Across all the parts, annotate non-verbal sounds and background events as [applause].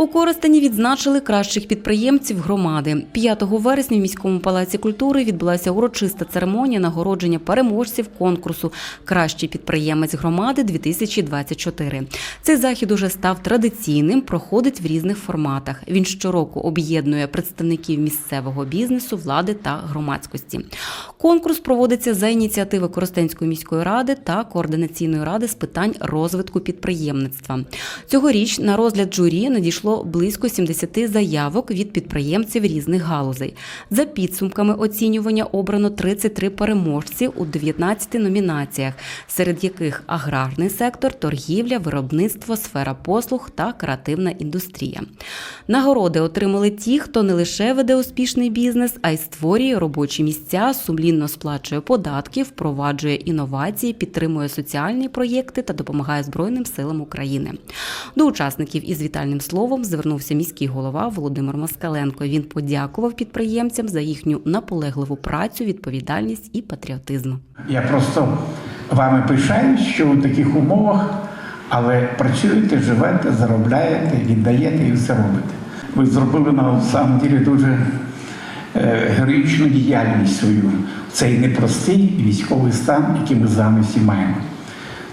У Коростені відзначили кращих підприємців громади. 5 вересня в міському палаці культури відбулася урочиста церемонія нагородження переможців конкурсу Кращий підприємець громади 2024 Цей захід уже став традиційним, проходить в різних форматах. Він щороку об'єднує представників місцевого бізнесу, влади та громадськості. Конкурс проводиться за ініціативи Коростенської міської ради та координаційної ради з питань розвитку підприємництва. Цьогоріч на розгляд журі надійшло близько 70 заявок від підприємців різних галузей. За підсумками оцінювання обрано 33 переможці у 19 номінаціях, серед яких аграрний сектор, торгівля, виробництво, сфера послуг та креативна індустрія. Нагороди отримали ті, хто не лише веде успішний бізнес, а й створює робочі місця, сумлінно сплачує податки, впроваджує інновації, підтримує соціальні проєкти та допомагає Збройним силам України. До учасників із вітальним словом звернувся міський голова Володимир Москаленко. Він подякував підприємцям за їхню наполегливу працю, відповідальність і патріотизм. Я просто вами пишаюсь, що у таких умовах, але працюєте, живете, заробляєте, віддаєте і все робите. Ви зробили на самом ділі дуже е, героїчну діяльність свою цей непростий військовий стан, який ми з вами всі маємо.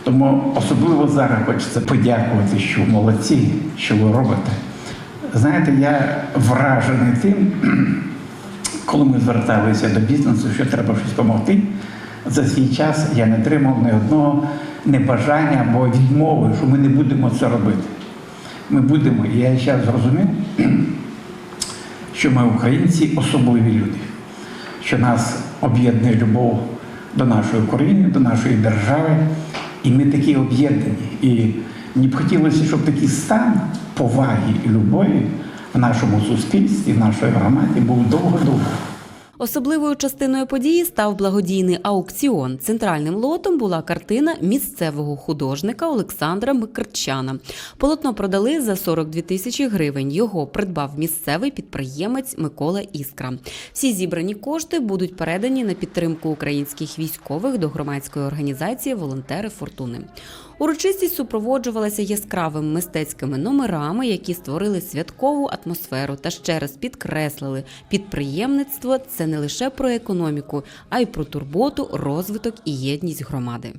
Тому особливо зараз хочеться подякувати, що молодці, що ви робите. Знаєте, я вражений тим, [clears throat] коли ми зверталися до бізнесу, що треба щось допомогти, за свій час я не отримав ні одного небажання або відмови, що ми не будемо це робити. Ми будемо, і я зараз зрозумів, [clears throat] що ми українці особливі люди, що нас об'єднує любов до нашої країни, до нашої держави, і ми такі об'єднані. І мені б хотілося, щоб такий стан поваги і любові в нашому суспільстві, в нашій громаді був довго-довго. Особливою частиною події став благодійний аукціон. Центральним лотом була картина місцевого художника Олександра Микрчана. Полотно продали за 42 тисячі гривень. Його придбав місцевий підприємець Микола Іскра. Всі зібрані кошти будуть передані на підтримку українських військових до громадської організації Волонтери Фортуни. Урочистість супроводжувалася яскравими мистецькими номерами, які створили святкову атмосферу та ще раз підкреслили, підприємництво це не лише про економіку, а й про турботу, розвиток і єдність громади.